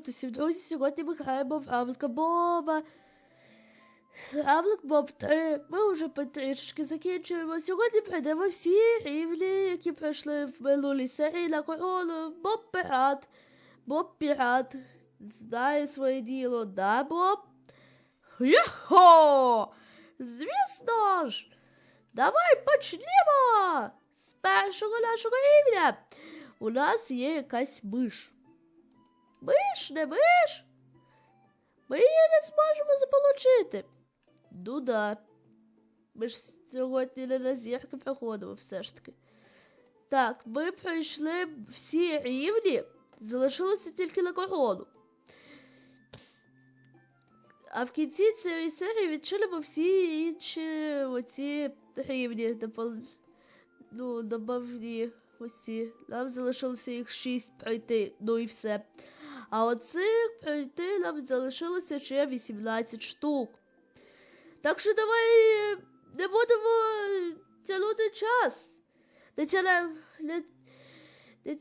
Привіт усім, друзі! Сьогодні ми граємо в Равлика Боба. Равлик Боб 3. Ми вже потрішки закінчуємо. Сьогодні пройдемо всі рівні, які пройшли в минулій серії на корону. Боб Пірат. Боб Пірат. Знає своє діло, да, Боб? Йохо! Звісно ж! Давай почнімо! З першого нашого рівня. У нас є якась миш. Миш, не миш. Ми її не зможемо заполучити. Ну да. Ми ж сьогодні не на зірки проходимо все ж таки. Так, ми пройшли всі рівні, залишилося тільки на корону. А в кінці цієї серії відчинимо всі інші оці рівні, допол... ну, добавні усі. Нам залишилося їх шість пройти, ну і все. А оцих пройти нам залишилося ще 18 штук. Так що давай е, не будемо тягнути час. Не, тяне, не, не,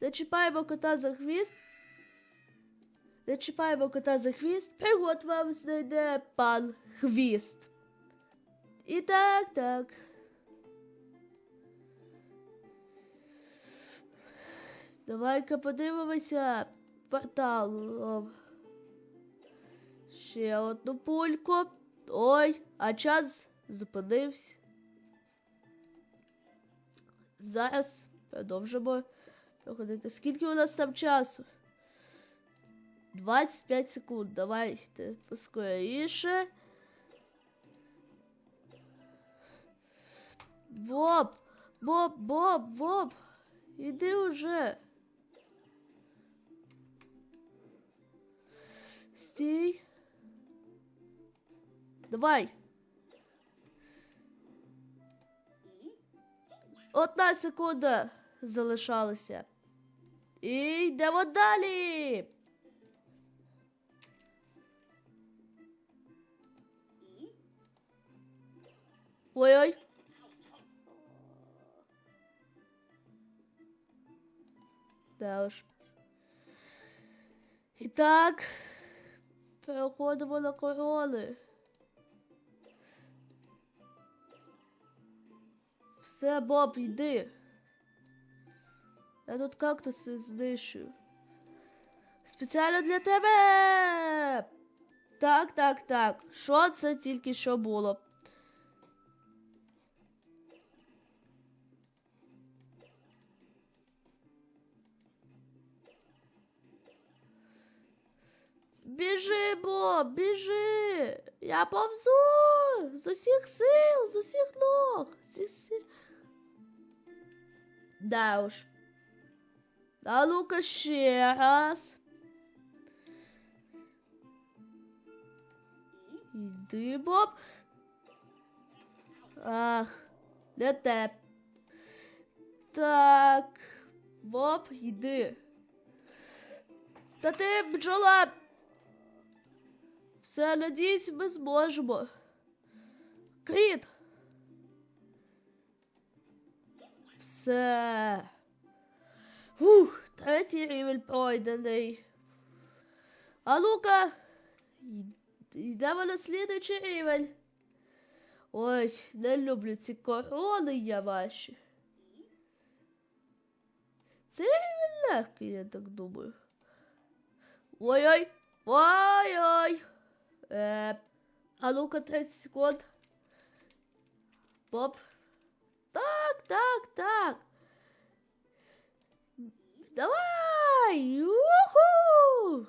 не чіпаємо кота за хвіст. Не чіпаємо кота за хвіст. Пригод вам знайде пан хвіст. І так, так. Давай-ка подивимося порталом. Ще одну пульку. Ой, а час зупинився. Зараз продовжимо проходити. Скільки у нас там часу? 25 секунд. Давайте поскоріше. Боб! Боб, Боб, Боб! Іди уже. Стій. Давай. Одна секунда залишалася. І йдемо далі. Ой-ой. Да уж. І так, переходимо на корони. Все, Боб, йди. Я тут кактуси знищую. Спеціально для тебе. Так, так, так. Що це тільки що було? Біжи, Боб, біжи. Я повзу з усіх сил, з усіх ног. З усіх... Да уж. А ну-ка ще раз. Іди, Боб. Ах, не те. Так. Боб, йди. Та ти бджола. Все, надіюсь, ми зможемо. Кріт. Все. Фух, третій рівень пройдений. А ну-ка. Йдемо на слідуючий рівень. Ой, не люблю ці корони я ваші. Це рівень легкий, я так думаю. Ой-ой. Ой-ой. Е, а ну-ка 30 секунд. Боб. Так, так, так. Давай! Уху!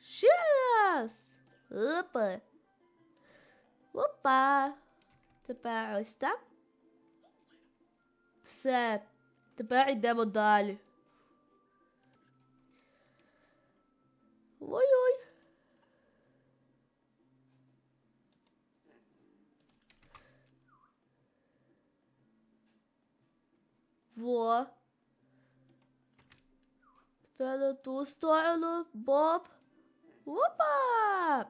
Ще раз. Опа. Опа. Тепер ось так. Все. Тепер йдемо далі. Ой-ой. Во. Тепер на ту сторону. Боб. Опа!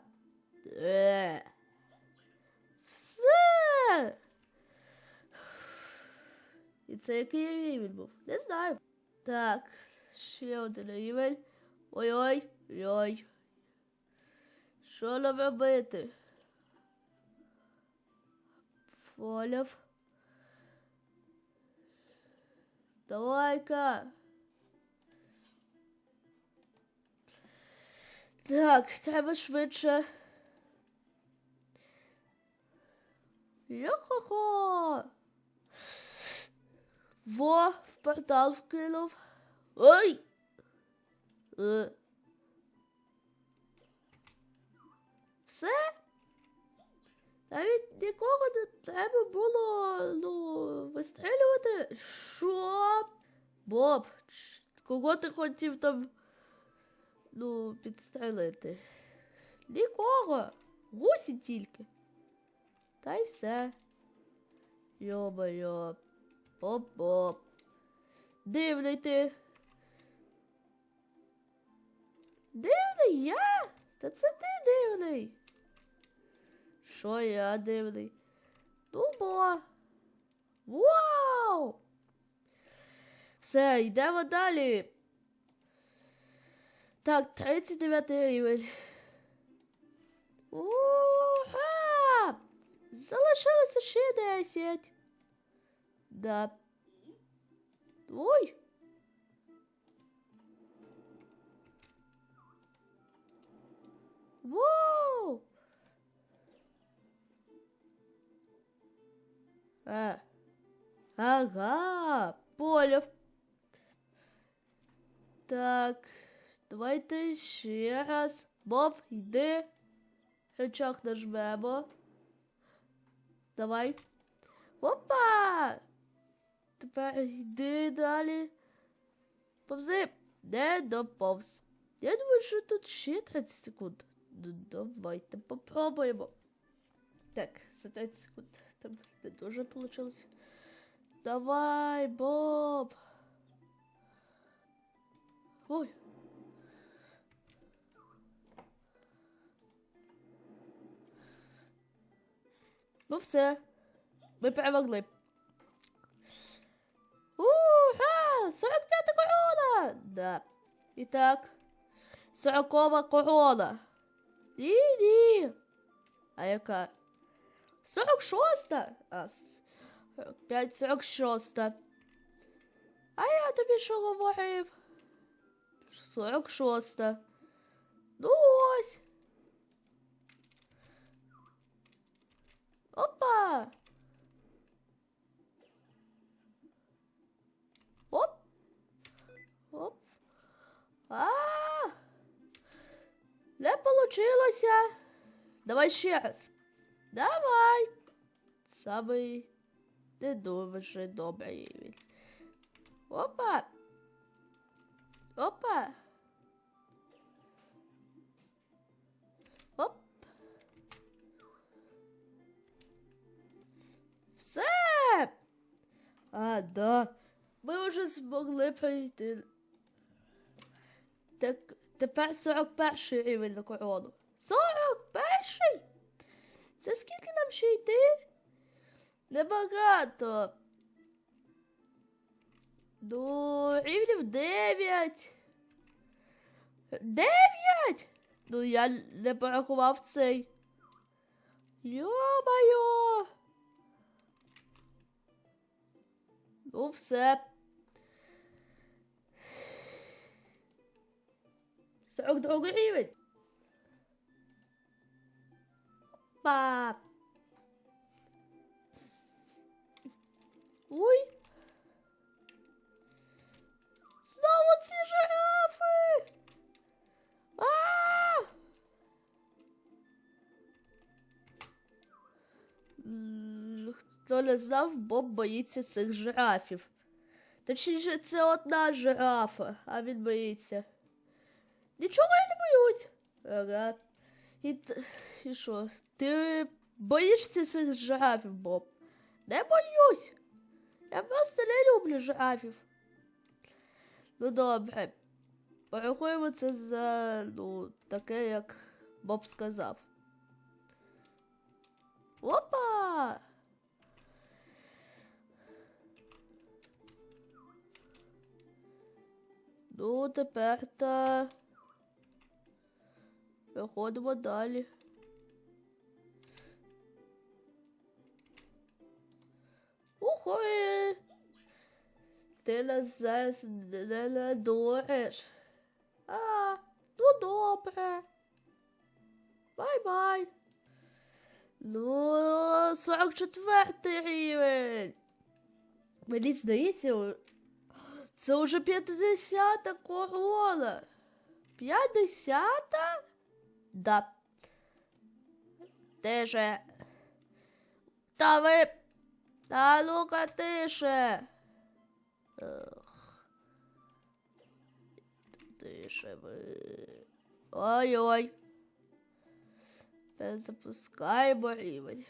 Е. Все. І це який рівень був? Не знаю. Так, Ще один рівень. Ой-ой, ой. Що нам робити? Поняв. Давай-ка. Так, треба швидше. Йо-хо-хо. Во, в портал вкинув. Ой! Е. Все? Навіть нікого не треба було ну, вистрілювати. Що? Боб, кого ти хотів там ну, підстрелити? Нікого. Гусі тільки. Та й все. Йо-моє. Боп-боп. Дивний ти. Дивний я? Та це ти дивний. Що я дивний? Ну бо. Вау! Все, йдемо далі. Так, 39 рівень. Уха! Залишилося ще 10. Да. Ой. Воу! А. Ага, поняв. Так, давайте ще раз. Боб, йди. Рычаг нажмемо. Давай. Опа! Тепер йди далі. Повзи. Не доповз. Я думаю, що тут ще 30 секунд. Давайте попробуємо. Так, за 30 секунд там не дуже вийшло. Давай, Боб. Ой. Ну все. Ми перемогли. Уха! 45 корона! Да. І так. 40 корона. Ні-ні. А яка? 46? А, 45, 46. А я тобі що говорив? 46. Ну ось. Опа. Оп. Оп. А. Не получилося. Давай ще раз. Давай. Самий не дуже добрий рівень. Опа. Опа. Оп. Все. А, да. Ми вже змогли пройти. Так, тепер 41 рівень на корону. 41? Це скільки нам ще йти? Небагато. Ну, рівнів 9. 9? Ну, я не порахував цей. Йо-моє. Ну, все. 42 рівень. Па. Ой. Знову ці жирафи. А! М, Хто не знав, Боб боїться цих жирафів. Точніше, це одна жирафа, а він боїться. Нічого я не боюсь. Ага. І, і що? Ти боїшся цих жирафів, Боб? Не боюсь. Я просто не люблю жирафів. Ну добре. Порахуємо це за ну, таке, як Боб сказав. Опа! Ну, тепер та. Переходимо далі. Ухой! Ти нас зараз не надуриш. А, ну добре. Бай-бай. Ну, 44 рівень. Мені здається, це вже 50 корона. 50? Да. Тише. Та ви. Та ну-ка тише. Ех. Тише ви. Ой-ой. Перезапускаємо рівень.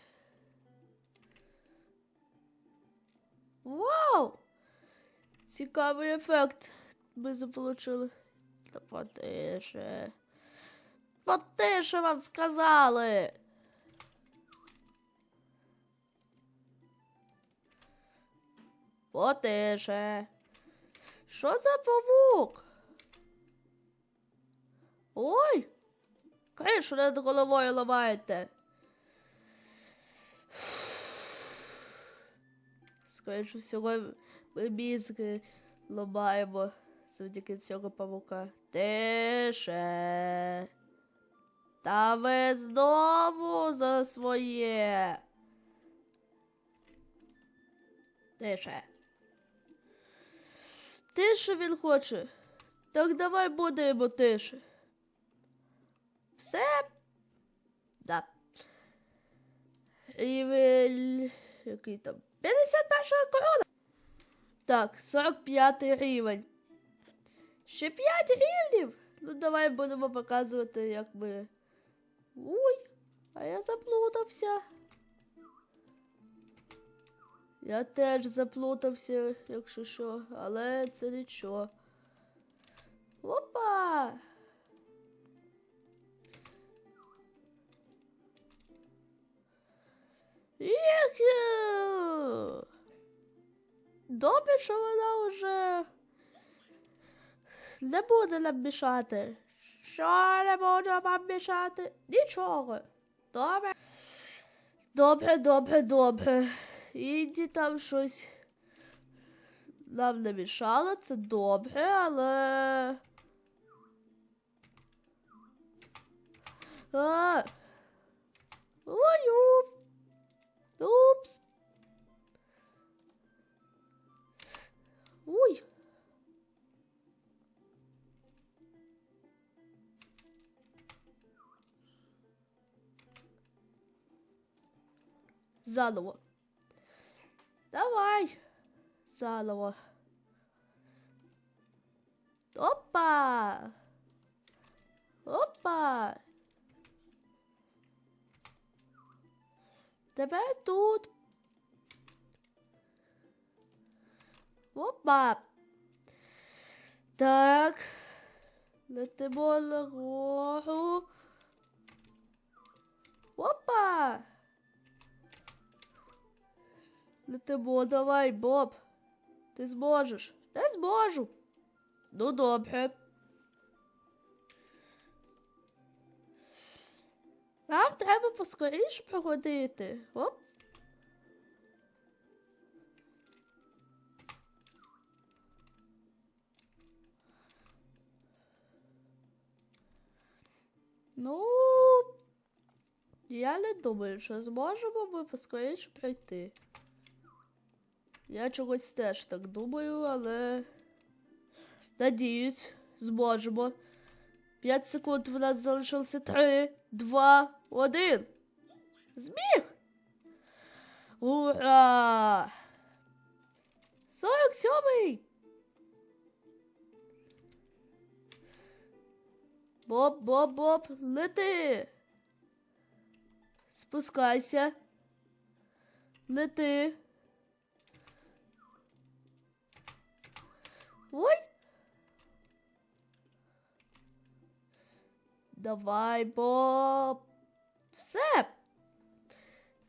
Вау! Цікавий ефект ми заполучили. Та потише. Потише вам сказали. Потише. Що за павук? Ой! Кришу над головою ламаєте. Скоріше всього, ми мізки ламаємо завдяки цього павука. Тише. Та ви знову за своє. Тише. Тише він хоче. Так давай будемо тише. Все? Да. Рівень... Який там? 51 корона. Так, 45 рівень. Ще 5 рівнів. Ну, давай будемо показувати, як ми. Ой, а я заплутався. Я теж заплутався, якщо що, але це нічого. Опа! Їхю! Добре, що вона вже не буде нам мішати. Що не може вам мішати? Нічого. Добре. Добре, добре, добре. Інді там щось нам не мішало, це добре, але. А. Ой, Заново. Давай. Заново. Опа. Опа. Тепер тут. Опа. Так. Летимо нагору. Опа. Летимо, давай, Боб. Ти зможеш. Не зможу. Ну, добре. Нам треба поскоріше проходити. Оп. Ну, я не думаю, що зможемо ми поскоріше пройти. Я чогось теж так думаю, але надіюсь, зможемо. П'ять секунд в нас залишилося три, два, один. Зміг! Ура! Сорок сьомий! Боб, боб, боб, лети! Спускайся. Лети. Ой! Давай, Боб. Все.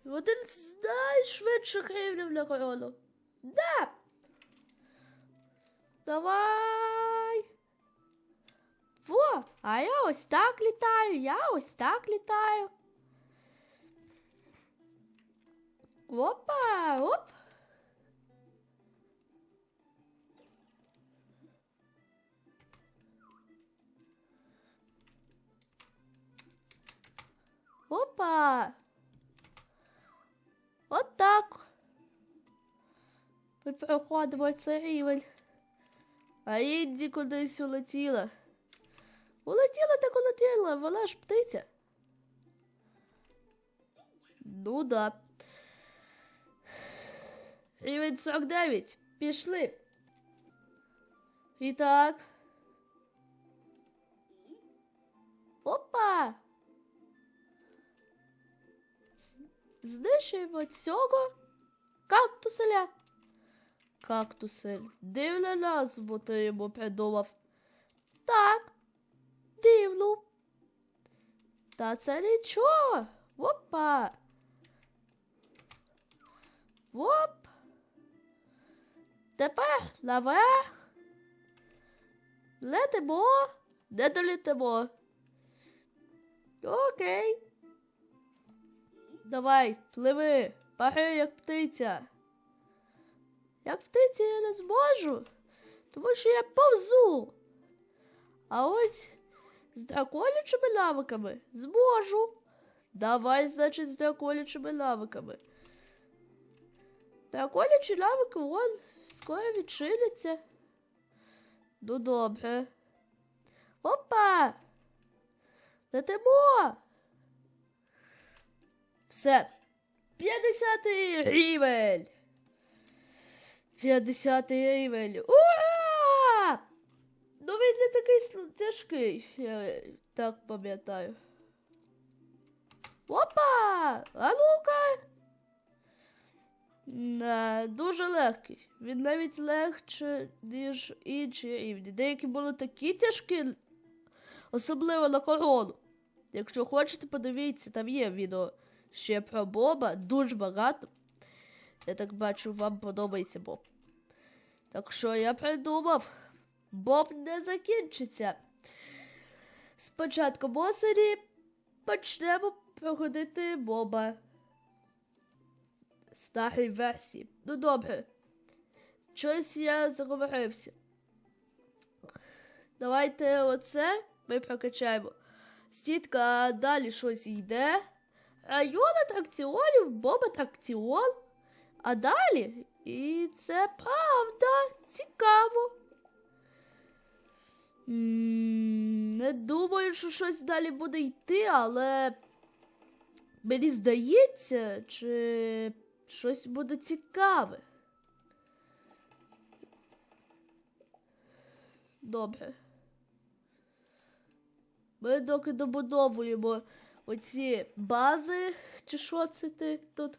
Один з найшвидших рівнів на корону. Да. Давай. О, а я ось так літаю, я ось так літаю. Опа, оп. Опа. От так. Ми проходимо цей рівень. А Інді кудись улетіла. Улетіла так улетіла, вона ж птиця. Ну да. Рівень 49. Пішли. І так. Опа! З- Знищуємо цього кактуселя. Кактусель. Дивна назву ти йому придумав. Так, дивну. Та це нічого. Опа. Оп. Тепер наверх. Летимо. Не долітимо. Окей. Давай, пливи, пари, як птиця. Як птиця я не зможу, тому що я повзу. А ось з драконячими навиками зможу. Давай, значить, з драконячими навиками. Драконячі навики, вон, скоро відчиняться. Ну добре. Опа! Летимо! Все. 50 рівень. 50 рівень. Ура! Ну він не такий тяжкий, я так пам'ятаю. Опа! А ну-ка! Не, дуже легкий. Він навіть легше, ніж інші рівні. Деякі були такі тяжкі, особливо на корону. Якщо хочете, подивіться, там є відео ще про Боба, дуже багато. Я так бачу, вам подобається Боб. Так що я придумав, Боб не закінчиться. З початком осені почнемо проходити Боба. Старій версії. Ну добре. Щось я заговорився. Давайте оце ми прокачаємо. Стітка далі щось йде. Район атракціонів, Боб атракціон. А далі. І це правда цікаво. Не думаю, що щось далі буде йти, але мені здається, чи щось буде цікаве. Добре. Ми доки добудовуємо оці бази, чи що це ти тут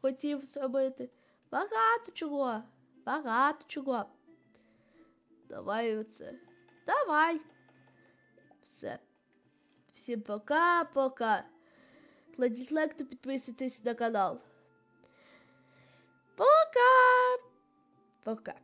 хотів зробити. Багато чого. Багато чого. Давай оце. Давай. Все. Всім пока-пока. Кладіть лайк та підписуйтесь на канал. Пока. Пока.